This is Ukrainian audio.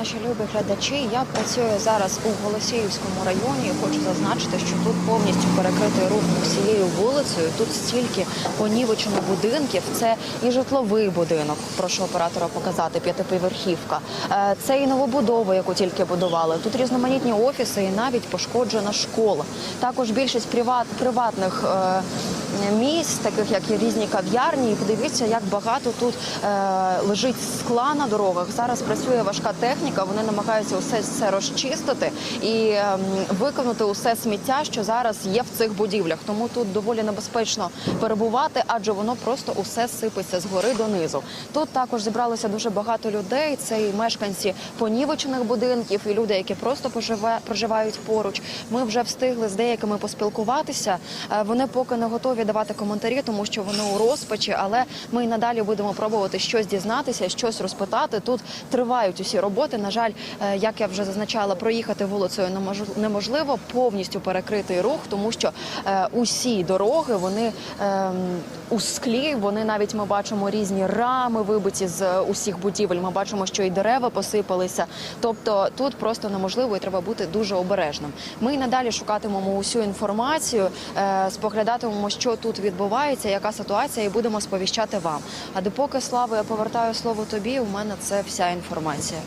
наші любі глядачі. Я працюю зараз у Голосіївському районі. Хочу зазначити, що тут повністю перекритий рух усією вулицею. Тут стільки понівечено будинків. Це і житловий будинок. Прошу оператора показати п'ятиповерхівка. Е, Це і новобудова, яку тільки будували. Тут різноманітні офіси і навіть пошкоджена школа. Також більшість приват, приватних е, місць, таких як і різні кав'ярні. І подивіться, як багато тут е, лежить скла на дорогах. Зараз працює важка техніка. Вони намагаються усе це розчистити і ем, виконати усе сміття, що зараз є в цих будівлях. Тому тут доволі небезпечно перебувати, адже воно просто усе сипеться згори донизу. Тут також зібралося дуже багато людей. Це і мешканці понівечених будинків, і люди, які просто проживають поруч. Ми вже встигли з деякими поспілкуватися. Е, Вони поки не готові давати коментарі, тому що вони у розпачі, але ми надалі будемо пробувати щось дізнатися, щось розпитати. Тут тривають усі роботи. На жаль, е, як я вже зазначала, проїхати вулицею немож- неможливо, повністю перекритий рух, тому що е, усі дороги вони ем, у склі. Вони навіть ми бачимо різні рами вибиті з усіх будівель. Ми бачимо, що і дерева посипалися. Тобто тут просто неможливо і треба бути дуже обережним. Ми й надалі шукатимемо усю інформацію, е, споглядатимемо, що тут відбувається, яка ситуація, і будемо сповіщати вам. А допоки слави я повертаю слово тобі. У мене це вся інформація.